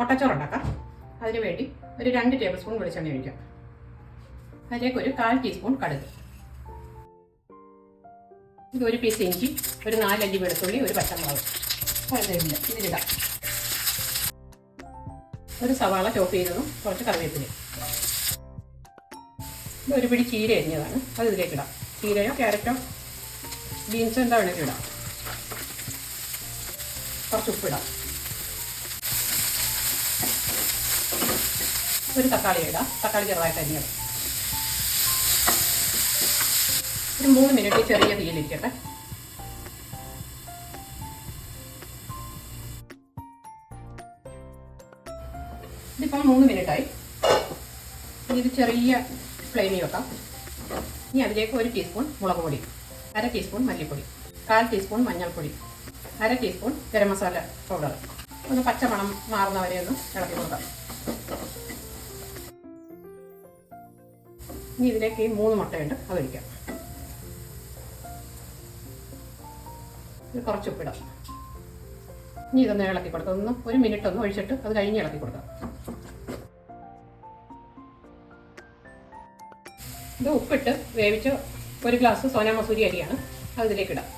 മുട്ടച്ചോറ് ഉണ്ടാക്കാം അതിന് വേണ്ടി ഒരു രണ്ട് ടേബിൾ സ്പൂൺ വെളിച്ചെണ്ണ ഒഴിക്കാം. അതിലേക്ക് ഒരു കാൽ ടീസ്പൂൺ കടുക്. ഇത് ഒരു പീസ് ഇഞ്ചി ഒരു നാലഞ്ച് വെളുത്തുള്ളി ഒരു പച്ചമുളക്. കുഴപ്പമില്ല ഇതിലിടാം ഒരു സവാള ചോപ്പ് ചെയ്തതും കുറച്ച് കറിവേപ്പില. ഇത് ഒരു പിടി ചീര അരിഞ്ഞതാണ്. അത് ഇതിലേക്ക് ഇടാം. ചീരയോ ക്യാരറ്റോ ബീൻസോ എന്താ വേണമെങ്കിലും ഇടാം. കുറച്ച് ഉപ്പിടാം ഒരു തക്കാളി ഇടാം. തക്കാളി ചെറുതായിട്ട് അരിഞ്ഞത് ഒരു മൂന്ന് മിനിറ്റ് ചെറിയ തീയിലിരിക്കട്ടെ. ഇതിപ്പം മൂന്ന് മിനിറ്റായി ഇത് ചെറിയ ഫ്ലെയിമിൽ വെക്കാം. ഇനി അതിലേക്ക് ഒരു ടീസ്പൂൺ മുളക് പൊടി അര ടീസ്പൂൺ മല്ലിപ്പൊടി കാൽ ടീസ്പൂൺ മഞ്ഞൾപ്പൊടി അര ടീസ്പൂൺ ഗരം മസാല പൗഡർ ഒന്ന് പച്ചമണം മാറുന്നവരെ ഒന്ന് ഇളക്കി കൊടുക്കാം. ഇനി ഇതിലേക്ക് ഈ മൂന്ന് മുട്ടയുണ്ട് അത് ഒഴിക്കാം. കുറച്ച് ഉപ്പിടാം. ഇനി ഇതൊന്ന് ഇളക്കി കൊടുക്കാം. ഒന്ന് ഒരു മിനിറ്റ് ഒന്ന് ഒഴിച്ചിട്ട് അത് കഴിഞ്ഞ് ഇളക്കി കൊടുക്കാം. ഇത് ഉപ്പിട്ട് വേവിച്ച ഒരു ഗ്ലാസ് സോനാമസൂരി അരിയാണ്. അത് ഇതിലേക്ക് ഇടാം.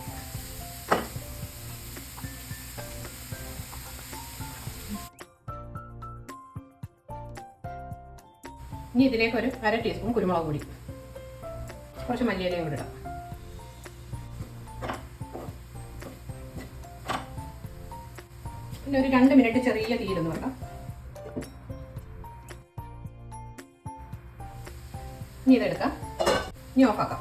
ഇനി ഇതിലേക്ക് ഒരു അര ടീസ്പൂൺ കുരുമുളക് പൊടി. കുറച്ച് മല്ലിയിലയും കൂടി ഇടാം. പിന്നെ ഒരു രണ്ട് മിനിറ്റ് ചെറിയ തീരുന്ന് വെക്കാം ഇനി ഇതെടുക്കാം. ഇനി ഓഫാക്കാം